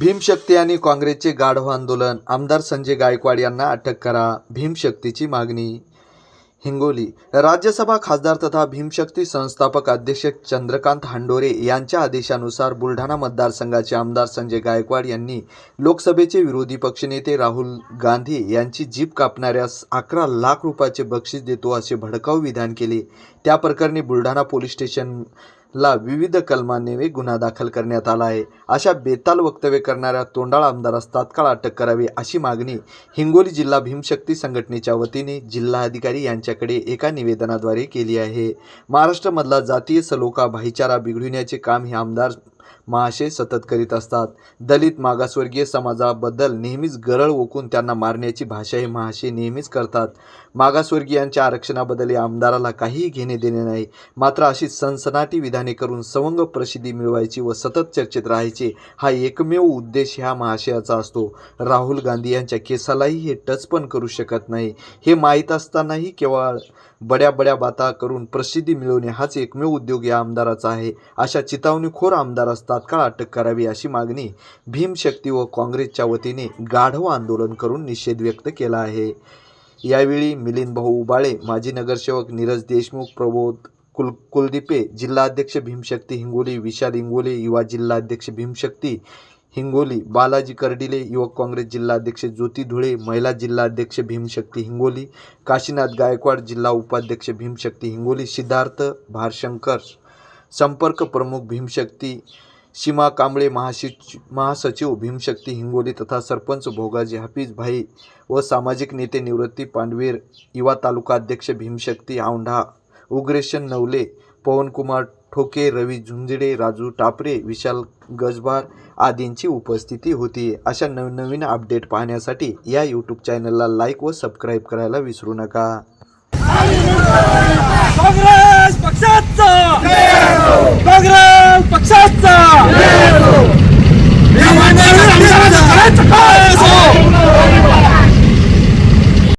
भीमशक्ती आणि काँग्रेसचे गाढव आंदोलन. आमदार संजय गायकवाड यांना अटक करा भीमशक्तीची मागणी. हिंगोली. राज्यसभा खासदार तथा भीमशक्ती संस्थापक अध्यक्ष चंद्रकांत हांडोरे यांच्या आदेशानुसार बुलढाणा मतदारसंघाचे आमदार संजय गायकवाड यांनी लोकसभेचे विरोधी पक्षनेते राहुल गांधी यांची जीप कापणाऱ्यास अकरा लाख रुपयाचे बक्षीस देतो असे भडकाऊ विधान केले. त्या प्रकरणी बुलढाणा पोलीस स्टेशन ला विविध कलमांनी गुन्हा दाखल करण्यात आला आहे. अशा बेताल वक्तव्य करणाऱ्या तोंडाळ आमदारास तात्काळ अटक करावी अशी मागणी हिंगोली जिल्हा भीमशक्ती संघटनेच्या वतीने जिल्हाधिकारी यांच्याकडे एका निवेदनाद्वारे केली आहे. महाराष्ट्रामधला जातीय सलोखा भाईचारा बिघडविण्याचे काम हे आमदार महाशय सतत करीत असतात. दलित मागासवर्गीय समाजाबद्दल नेहमीच गरळ ओकून त्यांना मारण्याची भाषा हे महाशय नेहमीच करतात. मागासवर्गीयांच्या आरक्षणाबद्दल या आमदाराला काहीही घेणे देणे नाही. मात्र अशी सनसनाटी विधाने करून सवंग प्रसिद्धी मिळवायची व सतत चर्चेत राहायचे हा एकमेव उद्देश ह्या महाशयाचा असतो. राहुल गांधी यांच्या केसालाही हे टच पण करू शकत नाही. हे माहीत असतानाही केवळ बड्या बड्या बाता करून प्रसिद्धी मिळवणे हाच एकमेव उद्योग या आमदाराचा आहे. अशा चितावणीखोर आमदारास तात्काळ अटक करावी अशी मागणी भीमशक्ती व काँग्रेसच्या वतीने गाढव आंदोलन करून निषेध व्यक्त केला आहे. यावेळी मिलिंद भाऊ उबाळे माजी नगरसेवक नीरज देशमुख प्रबोध कुल कुलदीपे जिल्हाध्यक्ष भीमशक्ती हिंगोली विशाल हिंगोली युवा जिल्हाध्यक्ष भीमशक्ती हिंगोली बालाजी कर्डिले युवक काँग्रेस जिल्हाध्यक्ष ज्योती धुळे महिला जिल्हाध्यक्ष भीमशक्ती हिंगोली काशीनाथ गायकवाड जिल्हा उपाध्यक्ष भीमशक्ती हिंगोली सिद्धार्थ भारशंकर संपर्क प्रमुख भीमशक्ती सीमा कांबळे महासचिव महासचिव भीमशक्ती हिंगोली तथा सरपंच भोगाजी हाफिज भाई व सामाजिक नेते निवृत्ती पांडवीर युवा तालुका अध्यक्ष भीमशक्ती औंढा उग्रेशन नवले पवनकुमार ठोके रवी झुंजडे राजू टापरे विशाल गजबार आदींची उपस्थिती होती. अशा नवनवीन अपडेट पाहण्यासाठी या यूट्यूब चॅनलला लाईक व सबस्क्राईब करायला विसरू नका. काँग्रेस ಕಾಂಗ್ರೆಸ್